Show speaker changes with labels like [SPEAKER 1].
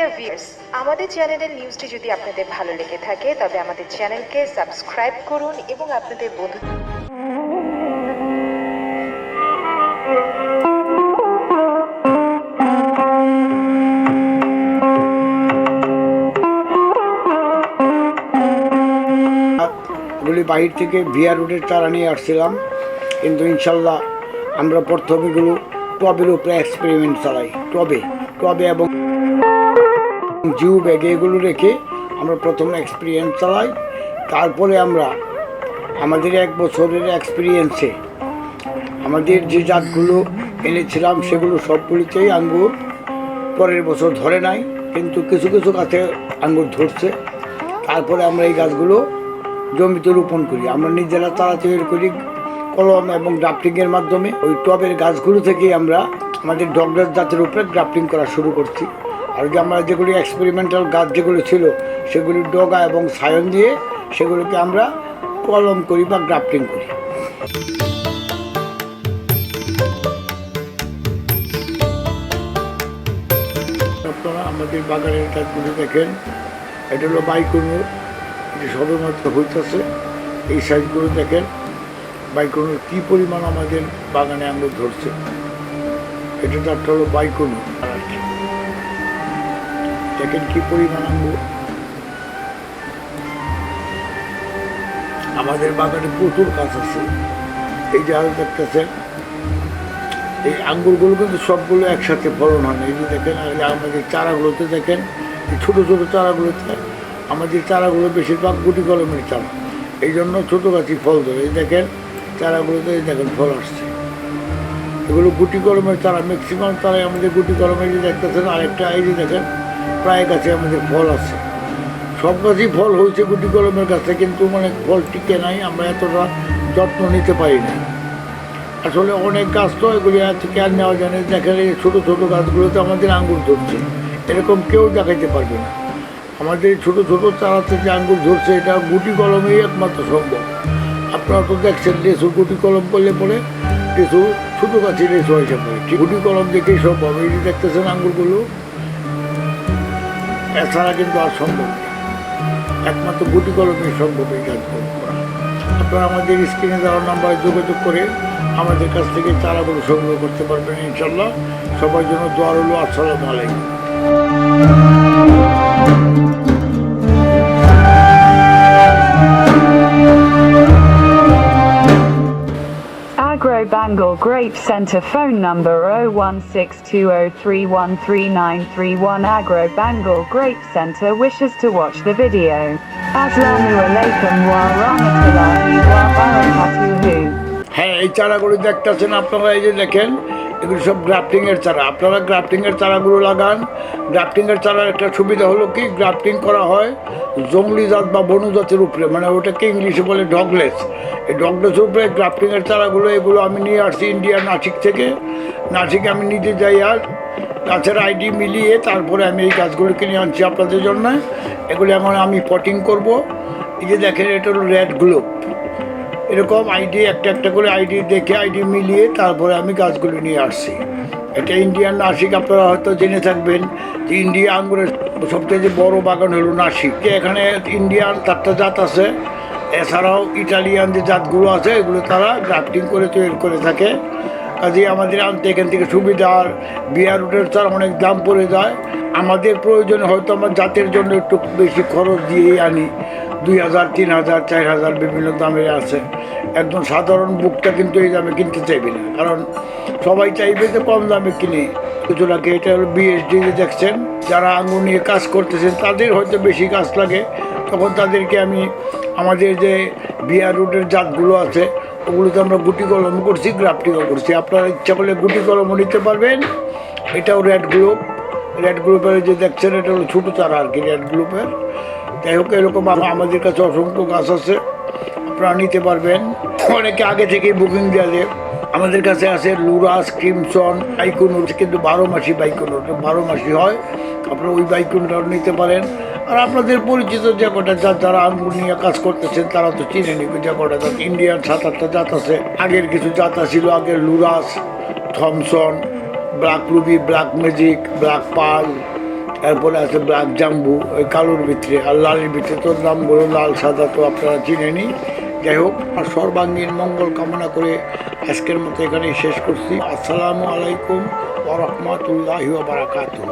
[SPEAKER 1] Dear viewers আমাদের চ্যানেলের নিউজটি যদি আপনাদের ভালো লেগে থাকে, তবে আমাদের চ্যানেলকে সাবস্ক্রাইব করুন এবং আপনাদের বন্ধু
[SPEAKER 2] এগুলি বাহির থেকে ভিয়া রুটের চারা নিয়ে আসছিলাম। কিন্তু ইনশাল্লাহ আমরা প্রথমে এগুলো টবের উপরে এক্সপেরিমেন্ট চালাই। টবে টবে এবং জিও ব্যাগে এগুলো রেখে আমরা প্রথমে এক্সপিরিয়েন্স চালাই। তারপরে আমরা আমাদের এক বছরের এক্সপিরিয়েন্সে আমাদের যে জাতগুলো এনেছিলাম সেগুলো সবগুলিতেই আঙ্গুর। পরের বছর ধরে নাই, কিন্তু কিছু কিছু গাছে আঙ্গুর ধরছে। তারপরে আমরা এই গাছগুলো জমিতে রোপণ করি। আমরা নিজেরা তারা তৈরি করি কলম এবং গ্রাফটিংয়ের মাধ্যমে। ওই টবের গাছগুলো থেকেই আমরা আমাদের ডগরাস জাতের উপরে গ্রাফটিং করা শুরু করছি। আর যে আমরা যেগুলি এক্সপেরিমেন্টাল গাছ যেগুলো ছিল, সেগুলি ডগা এবং সায়ন দিয়ে সেগুলোকে আমরা কলম করি বা গ্রাফটিং করি। আপনারা আমাদের বাগানের গাছগুলি দেখেন। এটা হলো বাইকুনুর এটি সবেমাত্র হইতেছে। এই সাইজগুলো দেখেন। বাইকুনুর কী পরিমাণ আমাদের বাগানে আঙুর ধরছে। এটা তারটা হলো বাইকুনুর দেখেন কী পরিমাণ আঙুর আমাদের বাগানে প্রচুর গাছ আছে। এই যে আরও দেখতেছেন, এই আঙ্গুরগুলো কিন্তু সবগুলো একসাথে ফলন হয় এই যে দেখেন আমাদের চারাগুলোতে দেখেন, এই ছোটো ছোটো চারাগুলোতে আমাদের চারাগুলো বেশিরভাগ গুটি কলমের চারা। এই জন্য ছোটো গাছই ফল ধরে। এই দেখেন, চারাগুলোতে এই দেখেন ফল আসছে। এগুলো গুটি কলমের চারা। ম্যাক্সিমাম চারাই আমাদের গুটি কলমের যে দেখতেছেন, আরেকটা এই যে দেখেন প্রায় গাছে আমাদের ফল আছে। সব গাছই ফল হয়েছে গুটি কলমের গাছে, কিন্তু মানে ফল টিকে নাই, আমরা এতটা যত্ন নিতে পারি না আসলে অনেক গাছ তো এগুলি এত কেয়ার নেওয়া যায় না। দেখা যায় ছোটো ছোটো গাছগুলোতে আমাদের আঙ্গুর ধরছে। এরকম কেউ দেখাইতে পারবে না। আমাদের ছোটো ছোটো চারা থেকে আঙ্গুর ধরছে, এটা গুটি কলমেই একমাত্র সম্ভব। আপনারা তো দেখছেন, লেসু গুটি কলম করলে পরে লেসু ছোটো গাছে লেসু হয়েছে পড়ে। গুটি কলম দেখেই সম্ভব। এই যে দেখতেছেন আঙ্গুরগুলো এছাড়া কিন্তু আর সম্ভব একমাত্র গুটি কলমে সম্ভব এই কাজ করা। আপনারা আমাদের স্ক্রিনে দেওয়ার নাম্বারে যোগাযোগ করে আমাদের কাছ থেকে চারাগুলো সংগ্রহ করতে পারবেন ইনশাল্লাহ। সবার জন্য দোয়ার হলো আসসালামু আলাইকুম।
[SPEAKER 3] Grape Centre phone number 01620313931 Agro Bengal Grape Centre wishes to watch the video. Aslamu alaikum wa rahmatullahi wa barakatuhu.
[SPEAKER 2] হ্যাঁ এই চারাগুলো দেখতেছেন আপনারা এই যে দেখেন এগুলো সব গ্রাফটিংয়ের চারা। আপনারা গ্রাফটিংয়ের চারাগুলো লাগান। গ্রাফটিংয়ের চারার একটা সুবিধা হলো কি? গ্রাফটিং করা হয় জঙ্গলি জাত বা বনু জাতের উপরে মানে ওটাকে ইংলিশে বলে ডগলেস। এই ডগলেসের উপরে গ্রাফটিংয়ের চারাগুলো, এগুলো আমি নিয়ে আসছি ইন্ডিয়া নাসিক থেকে। নাসিকে আমি নিজে যাই আর গাছের আইডি মিলিয়ে তারপরে আমি এই গাছগুলো কিনে আনছি আপনাদের জন্য। এগুলো এখন আমি পটিং করব। এই যে দেখেন, এটা হলো রেড গ্লোব এরকম আইডি, একটা একটা করে আইডি দেখে আইডি মিলিয়ে তারপরে আমি গাছগুলো নিয়ে আসছি। এটা ইন্ডিয়ান নাসিক, আপনারা হয়তো জেনে থাকবেন যে ইন্ডিয়া আঙ্গুরের সবথেকে যে বড় বাগান হলো নাসিক। এখানে ইন্ডিয়ান চারটা জাত আছে, এছাড়াও ইটালিয়ান যে জাতগুলো আছে, এগুলো তারা গ্রাফটিং করে তৈরি করে থাকে। কাজে আমাদের আনতে এখান থেকে সুবিধা, আর বিয়ার রুটের চার অনেক দাম পড়ে যায়। আমাদের প্রয়োজনে হয়তো আমার জাতের জন্য একটু বেশি খরচ দিয়েই আনি। দুই হাজার, তিন হাজার, চার হাজার বিভিন্ন দামে আছে। একদম সাধারণ বুকটা কিন্তু এই দামে কিনতে চাইবে না। কারণ সবাই চাইবে যে কম দামে কিনে। কিছু লাগে এটা হলো বিএসডি দেখছেন, যারা আঙুর নিয়ে কাজ করতেছেন, তাদের হয়তো বেশি কাজ লাগে। তখন তাদেরকে আমি আমাদের যে বিয়ার রুটের জাতগুলো আছে, ওগুলোতে আমরা গুটি কলম করছি গ্রাফটিংও করছি। আপনারা ইচ্ছা করলে গুটি কলমও নিতে পারবেন। এটাও রেড গ্রুপ রেড গ্রুপের যে দেখছেন, এটা হলো ছোটো চারা আর কি রেড গ্রুপের যাই হোক, এরকম আমাদের কাছে অসংখ্য গাছ আছে। আপনারা নিতে পারবেন। অনেকে আগে থেকেই বুকিং দেওয়া যায় আমাদের কাছে আছে লুরাস, ক্রিমসন বাইকুনুর কিন্তু বারো মাসি বাইকুনুর বারো মাসি হয়, আপনারা ওই বাইকুনটাও নিতে পারেন। আর আপনাদের পরিচিত যে কটা জাত, যারা আঙ্গুর নিয়ে কাজ করতেছেন, তারা তো চিনে নিবে যে কটা জাত। ইন্ডিয়ান সাত আটটা জাত আছে। আগের কিছু জাত ছিল আগের লুরাস, Thomson black ruby black magic black pearl, এরপরে আছে ব্ল্যাক জাম্বু, ওই কালোর ভিতরে আর লালের ভিতরে তো নামগুলো লাল, সাদা তো আপনারা চিনেনি যাই হোক, আর সর্বাঙ্গীন মঙ্গল কামনা করে আজকের মতো এখানে শেষ করছি। আসসালামু আলাইকুম ওরহমতুল্লাহি বারাকাতুহ।